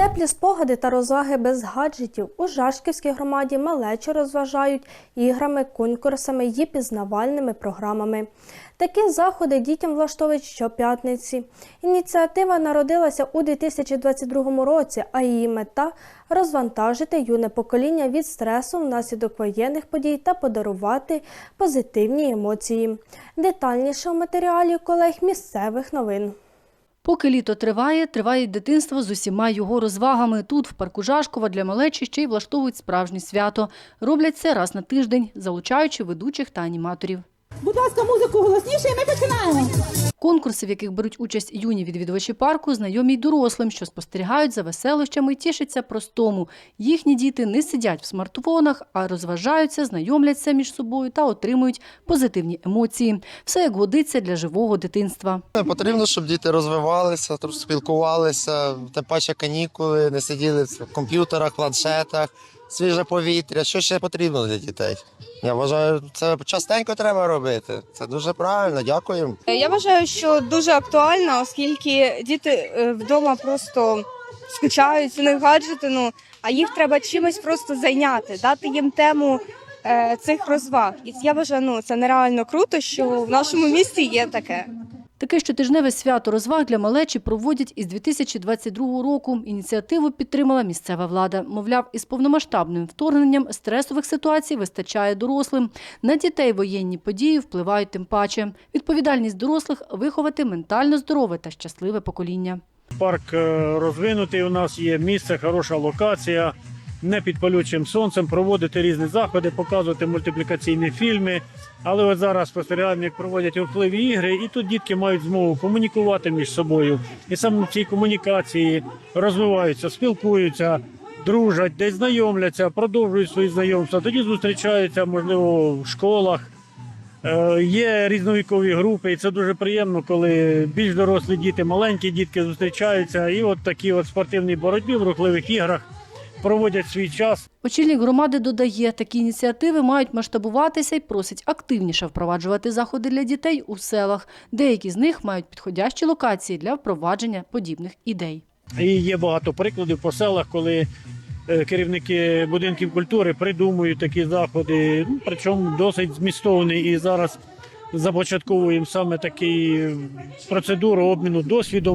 Теплі спогади та розваги без гаджетів у Жашківській громаді малечі розважають іграми, конкурсами і пізнавальними програмами. Такі заходи дітям влаштовують щоп'ятниці. Ініціатива народилася у 2022 році, а її мета розвантажити юне покоління від стресу внаслідок воєнних подій та подарувати позитивні емоції. Детальніше у матеріалі колег місцевих новин. Поки літо триває, триває дитинство з усіма його розвагами. Тут, в парку Жашкова, для малечі ще й влаштовують справжнє свято. Роблять це раз на тиждень, залучаючи ведучих та аніматорів. Будь ласка, музику голосніше, і ми починаємо. Конкурси, в яких беруть участь юні відвідувачі парку, знайомі й дорослим, що спостерігають за веселищами і тішаться простому. Їхні діти не сидять в смартфонах, а розважаються, знайомляться між собою та отримують позитивні емоції. Все як годиться для живого дитинства. Потрібно, щоб діти розвивалися, спілкувалися, тим паче канікули, не сиділи в комп'ютерах, планшетах, свіже повітря. Що ще потрібно для дітей? Я вважаю, це частенько треба робити. Це дуже правильно. Дякую. Я вважаю, що дуже актуально, оскільки діти е, вдома просто скучають, них гаджети, ну а їх треба чимось просто зайняти, дати їм тему е, цих розваг. І я вважаю, ну це нереально круто, що в нашому місті є таке. Таке щотижневе свято розваг для малечі проводять із 2022 року. Ініціативу підтримала місцева влада. Мовляв, із повномасштабним вторгненням стресових ситуацій вистачає дорослим. На дітей воєнні події впливають тим паче. Відповідальність дорослих – виховати ментально здорове та щасливе покоління. Парк е, розвинутий. У нас є місце, хороша локація. Не під палючим сонцем проводити різні заходи, показувати мультиплікаційні фільми. Але от зараз спостерігаємо, як проводять впливі ігри, і тут дітки мають змогу комунікувати між собою. І саме в цій комунікації розвиваються, спілкуються, дружать, десь знайомляться, продовжують свої знайомства. Тоді зустрічаються, можливо, в школах. Е, Є різновікові групи, і це дуже приємно, коли більш дорослі діти, маленькі дітки зустрічаються, і от такі от спортивні боротьбі в рухливих іграх проводять свій час. Очільник громади додає, такі ініціативи мають масштабуватися і просить активніше впроваджувати заходи для дітей у селах. Деякі з них мають підходящі локації для впровадження подібних ідей. І є багато прикладів по селах, коли е, керівники будинків культури придумують такі заходи, ну, причому досить змістовні. І зараз започатковуємо саме таку процедуру обміну досвідом.